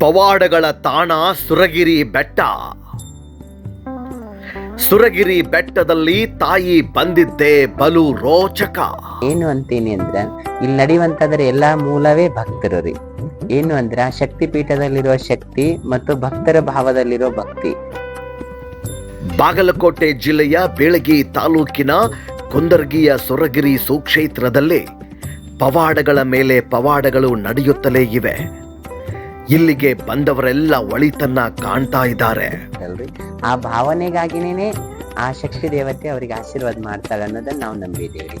ಪವಾಡಗಳ ತಾಣ ಸುರಗಿರಿ ಬೆಟ್ಟ. ಸುರಗಿರಿ ಬೆಟ್ಟದಲ್ಲಿ ತಾಯಿ ಬಂದಿದ್ದೇ ಬಲು ರೋಚಕ. ಏನು ಅಂತೀನಿ ಅಂದ್ರೆ ಇಲ್ಲಿ ನಡೆಯುವಂತಾದ್ರೆ ಎಲ್ಲಾ ಮೂಲವೇ ಭಕ್ತರು ರೀ. ಏನು ಅಂದ್ರ ಶಕ್ತಿ ಪೀಠದಲ್ಲಿರುವ ಶಕ್ತಿ ಮತ್ತು ಭಕ್ತರ ಭಾವದಲ್ಲಿರೋ ಭಕ್ತಿ. ಬಾಗಲಕೋಟೆ ಜಿಲ್ಲೆಯ ಬೇಳಗಿ ತಾಲೂಕಿನ ಕುಂದರ್ಗಿಯ ಸುರಗಿರಿ ಸುಕ್ಷೇತ್ರದಲ್ಲಿ ಪವಾಡಗಳ ಮೇಲೆ ಪವಾಡಗಳು ನಡೆಯುತ್ತಲೇ ಇವೆ. ಇಲ್ಲಿಗೆ ಬಂದವರೆಲ್ಲ ಒಳಿತನ್ನ ಕಾಣ್ತಾ ಇದ್ದಾರೆ. ಆ ಭಾವನೆಗಾಗಿನೇ ಆ ಶಕ್ತಿ ದೇವತೆ ಅವರಿಗೆ ಆಶೀರ್ವಾದ ಮಾಡ್ತಾಳೆ ಅನ್ನೋದನ್ನ ನಾವು ನಂಬಿದ್ದೇವೆ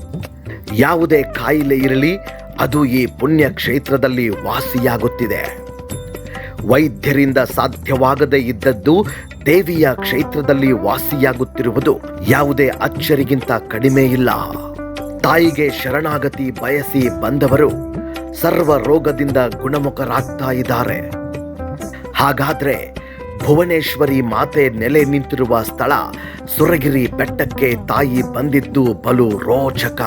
ಯಾವುದೇ ಕಾಯಿಲೆ ಇರಲಿ ಅದು ಈ ಪುಣ್ಯ ಕ್ಷೇತ್ರದಲ್ಲಿ ವಾಸಿಯಾಗುತ್ತಿದೆ. ವೈದ್ಯರಿಂದ ಸಾಧ್ಯವಾಗದೇ ಇದ್ದದ್ದು ದೇವಿಯ ಕ್ಷೇತ್ರದಲ್ಲಿ ವಾಸಿಯಾಗುತ್ತಿರುವುದು ಯಾವುದೇ ಅಚ್ಚರಿಗಿಂತ ಕಡಿಮೆ ಇಲ್ಲ. ತಾಯಿಗೆ ಶರಣಾಗತಿ ಬಯಸಿ ಬಂದವರು ಸರ್ವ ರೋಗದಿಂದ ಗುಣಮುಖರಾಗ್ತಾ ಇದ್ದಾರೆ. ಹಾಗಾದ್ರೆ ಭುವನೇಶ್ವರಿ ಮಾತೆ ನೆಲೆ ನಿಂತಿರುವ ಸ್ಥಳ ಸುರಗಿರಿ ಬೆಟ್ಟಕ್ಕೆ ತಾಯಿ ಬಂದಿದ್ದು ಬಲು ರೋಚಕ.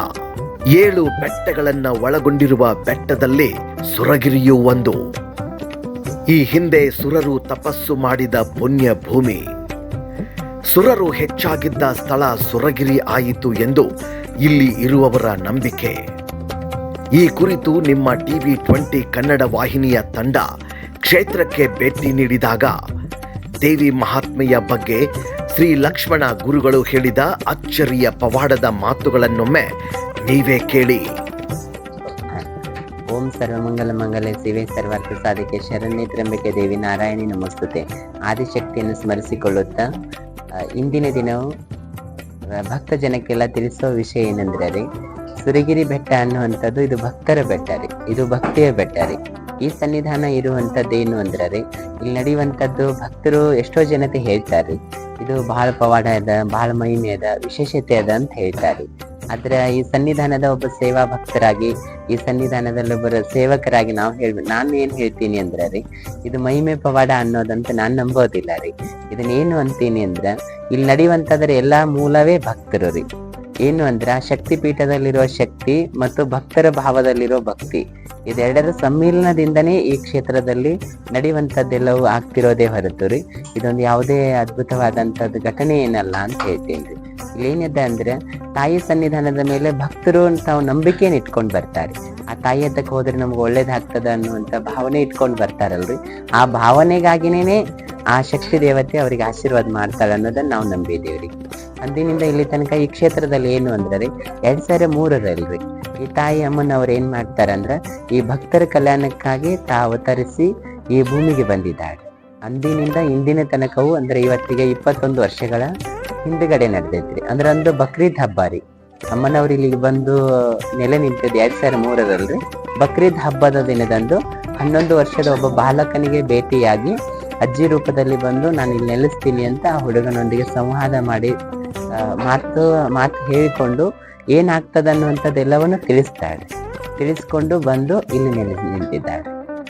ಏಳು ಬೆಟ್ಟಗಳನ್ನ ಒಳಗೊಂಡಿರುವ ಬೆಟ್ಟದಲ್ಲಿ ಸುರಗಿರಿಯೂ ಒಂದು. ಈ ಹಿಂದೆ ಸುರರು ತಪಸ್ಸು ಮಾಡಿದ ಪುಣ್ಯ ಭೂಮಿ. ಸುರರು ಹೆಚ್ಚಾಗಿದ್ದ ಸ್ಥಳ ಸುರಗಿರಿ ಆಯಿತು ಎಂದು ಇಲ್ಲಿ ಇರುವವರ ನಂಬಿಕೆ. ಈ ಕುರಿತು ನಿಮ್ಮ ಟಿವಿ ಟ್ವೆಂಟಿ ಕನ್ನಡ ವಾಹಿನಿಯ ತಂಡ ಕ್ಷೇತ್ರಕ್ಕೆ ಭೇಟಿ ನೀಡಿದಾಗ ದೇವಿ ಮಹಾತ್ಮೆಯ ಬಗ್ಗೆ ಶ್ರೀ ಲಕ್ಷ್ಮಣ ಗುರುಗಳು ಹೇಳಿದ ಅಚ್ಚರಿಯ ಪವಾಡದ ಮಾತುಗಳನ್ನೊಮ್ಮೆ ನೀವೇ ಕೇಳಿ. ಓಂ ಸರ್ವಮಂಗಲ ಮಂಗಲ, ಶಿವೆ ಸರ್ವಾರ್ಥ ಸಾಧಕೆ, ಶರಣ್ಯ ತ್ರಂಬಿಕೆ ದೇವಿ ನಾರಾಯಣಿ ನಮಸ್ತುತೆ. ಆದಿಶಕ್ತಿಯನ್ನು ಸ್ಮರಿಸಿಕೊಳ್ಳುತ್ತಾ ಇಂದಿನ ದಿನವು ಭಕ್ತ ಜನಕ್ಕೆಲ್ಲ ತಿಳಿಸುವ ವಿಷಯ ಏನಂದ್ರೆ ಸುರಗಿರಿ ಬೆಟ್ಟ ಅನ್ನುವಂಥದ್ದು ಇದು ಭಕ್ತರ ಬೆಟ್ಟ ರೀ ಇದು ಭಕ್ತಿಯ ಬೆಟ್ಟ ರೀ ಈ ಸನ್ನಿಧಾನ ಇರುವಂತದ್ದು ಏನು ಅಂದ್ರೆ ರೀ ಇಲ್ಲಿ ನಡೆಯುವಂಥದ್ದು ಭಕ್ತರು ಎಷ್ಟೋ ಜನತೆ ಹೇಳ್ತಾರೆ, ಇದು ಬಹಳ ಪವಾಡ ಅದ ಬಹಳ ಮಹಿಮೆ ಅದ, ವಿಶೇಷತೆ ಅದ ಅಂತ ಹೇಳ್ತಾರೆ. ಆದ್ರ ಈ ಸನ್ನಿಧಾನದ ಒಬ್ಬ ಸೇವಾ ಭಕ್ತರಾಗಿ, ಈ ಸನ್ನಿಧಾನದಲ್ಲಿ ಒಬ್ಬರ ಸೇವಕರಾಗಿ ನಾವು ಹೇಳ್ಬೇಕು ನಾನು ಏನ್ ಹೇಳ್ತೀನಿ ಅಂದ್ರೆ ರೀ ಇದು ಮಹಿಮೆ ಪವಾಡ ಅನ್ನೋದಂತ ನಾನ್ ನಂಬೋದಿಲ್ಲ ರೀ. ಇದನ್ನೇನು ಅಂತೀನಿ ಅಂದ್ರ, ಇಲ್ಲಿ ನಡೆಯುವಂತದ್ರ ಎಲ್ಲಾ ಮೂಲವೇ ಭಕ್ತರು ರೀ. ಏನು ಅಂದ್ರೆ ಶಕ್ತಿ ಪೀಠದಲ್ಲಿರುವ ಶಕ್ತಿ ಮತ್ತು ಭಕ್ತರ ಭಾವದಲ್ಲಿರೋ ಭಕ್ತಿ. ಇದೆರಡರ ಸಮ್ಮಿಲನದಿಂದನೇ ಈ ಕ್ಷೇತ್ರದಲ್ಲಿ ನಡೆಯುವಂಥದ್ದೆಲ್ಲವೂ ಆಗ್ತಿರೋದೇ ಹೊರತು ರೀ. ಇದೊಂದು ಯಾವುದೇ ಅದ್ಭುತವಾದಂಥದ್ದು ಘಟನೆ ಏನಲ್ಲ ಅಂತ ಹೇಳ್ತೀನಿ ರೀ. ಇಲ್ಲೇನಿದೆ ಅಂದ್ರೆ ತಾಯಿ ಸನ್ನಿಧಾನದ ಮೇಲೆ ಭಕ್ತರು ತಾವು ನಂಬಿಕೆಯನ್ನು ಇಟ್ಕೊಂಡು ಬರ್ತಾರೆ. ಆ ತಾಯಿ ಹತ್ತಕ್ಕೆ ಹೋದ್ರೆ ನಮ್ಗೆ ಒಳ್ಳೇದಾಗ್ತದ ಅನ್ನುವಂತ ಭಾವನೆ ಇಟ್ಕೊಂಡು ಬರ್ತಾರಲ್ರಿ. ಆ ಭಾವನೆಗಾಗಿನೇ ಆ ಶಕ್ತಿ ದೇವತೆ ಅವರಿಗೆ ಆಶೀರ್ವಾದ ಮಾಡ್ತಾಳೆ ಅನ್ನೋದನ್ನ ನಾವು ನಂಬಿದೀವ್ರಿ ಅಂದಿನಿಂದ ಇಲ್ಲಿ ತನಕ ಈ ಕ್ಷೇತ್ರದಲ್ಲಿ ಏನು ಅಂದ್ರೆ ಎರಡ್ ಸಾವಿರ ಮೂರರಲ್ರಿ. ಈ ತಾಯಿ ಅಮ್ಮನವ್ರು ಏನ್ ಮಾಡ್ತಾರಂದ್ರ ಈ ಭಕ್ತರ ಕಲ್ಯಾಣಕ್ಕಾಗಿ ತಾ ಅವತರಿಸಿ ಈ ಭೂಮಿಗೆ ಬಂದಿದ್ದಾಳೆ ಅಂದಿನಿಂದ ಇಂದಿನ ತನಕವು ಅಂದ್ರೆ ಇವತ್ತಿಗೆ ಇಪ್ಪತ್ತೊಂದು ವರ್ಷಗಳ ಹಿಂದ್ಗಡೆ ನಡೆದೈತ್ರಿ ಅಂದ್ರೆ ಒಂದು ಬಕ್ರೀದ್ ಹಬ್ಬ ರೀ. ಅಮ್ಮನವ್ರು ಇಲ್ಲಿಗೆ ಬಂದು ನೆಲೆ ನಿಂತಿದ್ದು ಎರಡ್ ಸಾವಿರ ಮೂರರಲ್ರಿ. ಬಕ್ರೀದ್ ಹಬ್ಬದ ದಿನದಂದು ಹನ್ನೊಂದು ವರ್ಷದ ಒಬ್ಬ ಬಾಲಕನಿಗೆ ಭೇಟಿಯಾಗಿ ಅಜ್ಜಿ ರೂಪದಲ್ಲಿ ಬಂದು ನಾನು ಇಲ್ಲಿ ನೆಲೆಸ್ತೀನಿ ಅಂತ ಆ ಹುಡುಗನೊಂದಿಗೆ ಸಂವಾದ ಮಾಡಿ ಮಾತು ಮಾತು ಹೇಳಿಕೊಂಡು ಏನಾಗ್ತದೆ ಅನ್ನುವಂಥದ್ದೆಲ್ಲವನ್ನು ತಿಳಿಸ್ತಾಳೆ. ತಿಳಿಸ್ಕೊಂಡು ಬಂದು ಇಲ್ಲಿ ನೆಲೆ, ನಿಂತಿದ್ದಾಳೆ.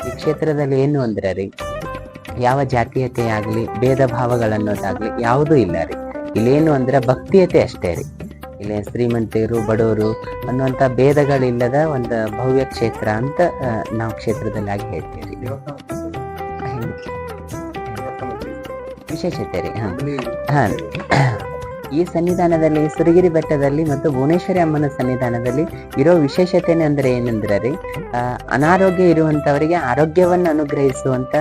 ಈ ಕ್ಷೇತ್ರದಲ್ಲಿ ಏನು ಅಂದ್ರೆ ರೀ, ಯಾವ ಜಾತೀಯತೆ ಆಗಲಿ ಭೇದ ಭಾವಗಳನ್ನೋದಾಗಲಿ ಯಾವುದೂ ಇಲ್ಲ ರೀ. ಇಲ್ಲೇನು ಅಂದ್ರೆ ಭಕ್ತಿಯತೆ ಅಷ್ಟೇ ರೀ. ಇಲ್ಲಿ ಶ್ರೀಮಂತರು, ಬಡವರು ಅನ್ನುವಂಥ ಭೇದಗಳಿಲ್ಲದ ಒಂದು ಭವ್ಯ ಕ್ಷೇತ್ರ ಅಂತ ನಾವು ಕ್ಷೇತ್ರದಲ್ಲಿ ಆಗಿ ಹೇಳ್ತೀವಿ. ವಿಶೇಷತೆ ರೀ ಹಾಂ ಹಾ. ಈ ಸನ್ನಿಧಾನದಲ್ಲಿ ಸುರಗಿರಿ ಬೆಟ್ಟದಲ್ಲಿ ಮತ್ತು ಭುವನೇಶ್ವರಿ ಅಮ್ಮನ ಸನ್ನಿಧಾನದಲ್ಲಿ ಇರೋ ವಿಶೇಷತೆ ಅಂದ್ರೆ ಏನಂದ್ರೆ ರೀ ಅನಾರೋಗ್ಯ ಇರುವಂತವರಿಗೆ ಆರೋಗ್ಯವನ್ನು ಅನುಗ್ರಹಿಸುವಂತ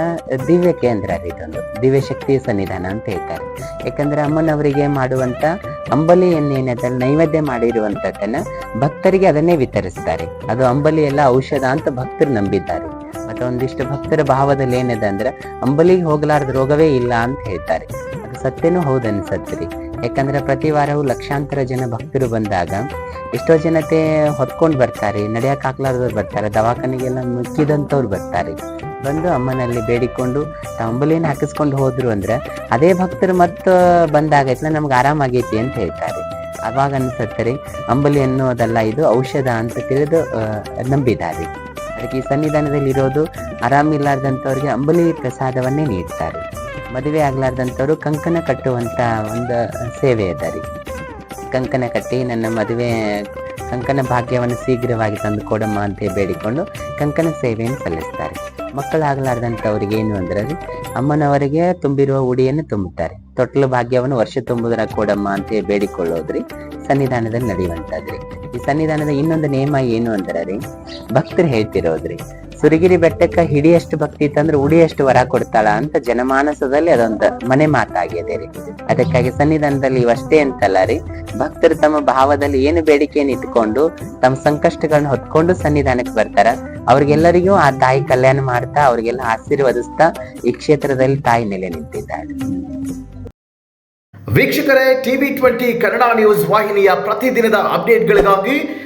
ದಿವ್ಯ ಕೇಂದ್ರ ರೀ ಇದೊಂದು. ದಿವ್ಯ ಶಕ್ತಿಯ ಸನ್ನಿಧಾನ ಅಂತ ಹೇಳ್ತಾರೆ. ಯಾಕಂದ್ರೆ ಅಮ್ಮನವರಿಗೆ ಮಾಡುವಂತ ಅಂಬಲಿ ಎಣ್ಣೆನಲ್ಲಿ ನೈವೇದ್ಯ ಮಾಡಿರುವಂತದ್ದನ್ನ ಭಕ್ತರಿಗೆ ಅದನ್ನೇ ವಿತರಿಸ್ತಾರೆ. ಅದು ಅಂಬಲಿ ಎಲ್ಲ ಔಷಧ ಅಂತ ಭಕ್ತರು ನಂಬಿದ್ದಾರೆ. ಮತ್ತೆ ಒಂದಿಷ್ಟು ಭಕ್ತರ ಭಾವದಲ್ಲಿ ಏನಿದೆ ಅಂದ್ರೆ, ಅಂಬಲಿಗೆ ಹೋಗಲಾರ್ದ ರೋಗವೇ ಇಲ್ಲ ಅಂತ ಹೇಳ್ತಾರೆ. ಅದು ಸತ್ಯನೂ ಹೌದು ಅನ್ಸತ್ರಿ ಯಾಕಂದ್ರೆ ಪ್ರತಿ ವಾರವೂ ಲಕ್ಷಾಂತರ ಜನ ಭಕ್ತರು ಬಂದಾಗ, ಎಷ್ಟೋ ಜನತೆ ಹೊತ್ಕೊಂಡು ಬರ್ತಾರೆ ನಡೆಯಕ್ಕೆ ಆಗ್ಲಾರ್ದವ್ರು ಬರ್ತಾರೆ, ದವಾಖಾನೆಗೆಲ್ಲ ಮುಚ್ಚಿದಂಥವ್ರು ಬರ್ತಾರೆ. ಬಂದು ಅಮ್ಮನಲ್ಲಿ ಬೇಡಿಕೊಂಡು ಅಂಬಲಿನ ಹಾಕಿಸ್ಕೊಂಡು ಹೋದ್ರು ಅಂದ್ರೆ, ಅದೇ ಭಕ್ತರು ಮತ್ತೆ ಬಂದಾಗೈತಲ್ಲ ನಮ್ಗೆ ಆರಾಮಾಗೈತಿ ಅಂತ ಹೇಳ್ತಾರೆ. ಅವಾಗ ಅನ್ಸತ್ತೆ ಅಂಬಲಿ ಅನ್ನೋದಲ್ಲ ಇದು ಔಷಧ ಅಂತ ತಿಳಿದು ನಂಬಿದ್ದಾರೆ. ಅದಕ್ಕೆ ಈ ಸನ್ನಿಧಾನದಲ್ಲಿ ಇರೋದು ಆರಾಮಿಲ್ಲಾರ್ದಂಥವ್ರಿಗೆ ಅಂಬಲಿ ಪ್ರಸಾದವನ್ನೇ ನೀಡ್ತಾರೆ. ಮದುವೆ ಆಗ್ಲಾರ್ದಂಥವ್ರು ಕಂಕಣ ಕಟ್ಟುವಂತ ಒಂದು ಸೇವೆ ಅದರಿ ಕಂಕಣ ಕಟ್ಟಿ ನನ್ನ ಮದುವೆ, ಕಂಕಣ ಭಾಗ್ಯವನ್ನು ಶೀಘ್ರವಾಗಿ ತಂದು ಕೊಡಮ್ಮ ಅಂತ ಬೇಡಿಕೊಂಡು ಕಂಕಣ ಸೇವೆಯನ್ನು ಸಲ್ಲಿಸ್ತಾರೆ. ಮಕ್ಕಳಾಗಲಾರ್ದಂಥವ್ರಿಗೆ ಏನು ಅಂದ್ರೆ ಅಮ್ಮನವರಿಗೆ ತುಂಬಿರುವ ಉಡಿಯನ್ನು ತುಂಬುತ್ತಾರೆ. ತೊಟ್ಟಲು ಭಾಗ್ಯವನ್ನು ವರ್ಷ ತುಂಬುದರ ಕೊಡಮ್ಮ ಅಂತ ಬೇಡಿಕೊಳ್ಳೋದ್ರಿ. ಸನ್ನಿಧಾನದಲ್ಲಿ ನಡೆಯುವಂಥದ್ರಿ. ಈ ಸನ್ನಿಧಾನದ ಇನ್ನೊಂದು ನಿಯಮ ಏನು ಅಂದ್ರೆ ಭಕ್ತರು ಹೇಳ್ತಿರೋದ್ರಿ ಸುರಗಿರಿ ಬೆಟ್ಟಕ್ಕ ಹಿಡಿಯಷ್ಟು ಭಕ್ತಿ ಇತ್ತಂದ್ರೆ ಉಡಿಯಷ್ಟು ವರ ಕೊಡ್ತಾಳ ಅಂತ ಜನಮಾನಸದಲ್ಲಿ ಅದೊಂದು ಮನೆ ಮಾತಾಗಿದೆ ರೀ. ಅದಕ್ಕಾಗಿ ಸನ್ನಿಧಾನದಲ್ಲಿ ಇವಷ್ಟೇ ಅಂತಲ್ಲ ರೀ. ಭಕ್ತರು ತಮ್ಮ ಭಾವದಲ್ಲಿ ಏನು ಬೇಡಿಕೆಯನ್ನು ಇಟ್ಕೊಂಡು ತಮ್ಮ ಸಂಕಷ್ಟಗಳನ್ನ ಹೊತ್ಕೊಂಡು ಸನ್ನಿಧಾನಕ್ಕೆ ಬರ್ತಾರ. ಅವ್ರಿಗೆಲ್ಲರಿಗೂ ಆ ತಾಯಿ ಕಲ್ಯಾಣ ಮಾಡ್ತಾ ಅವ್ರಿಗೆಲ್ಲ ಆಶೀರ್ವದಿಸ್ತಾ ಈ ಕ್ಷೇತ್ರದಲ್ಲಿ ತಾಯಿ ನೆಲೆ ನಿಂತಿದ್ದಾಳೆ. ವೀಕ್ಷಕರೇ, ಟಿವಿ ಟ್ವೆಂಟಿ ಕನ್ನಡ ನ್ಯೂಸ್ ವಾಹಿನಿಯ ಪ್ರತಿದಿನದ ಅಪ್ಡೇಟ್ಗಳಿಗಾಗಿ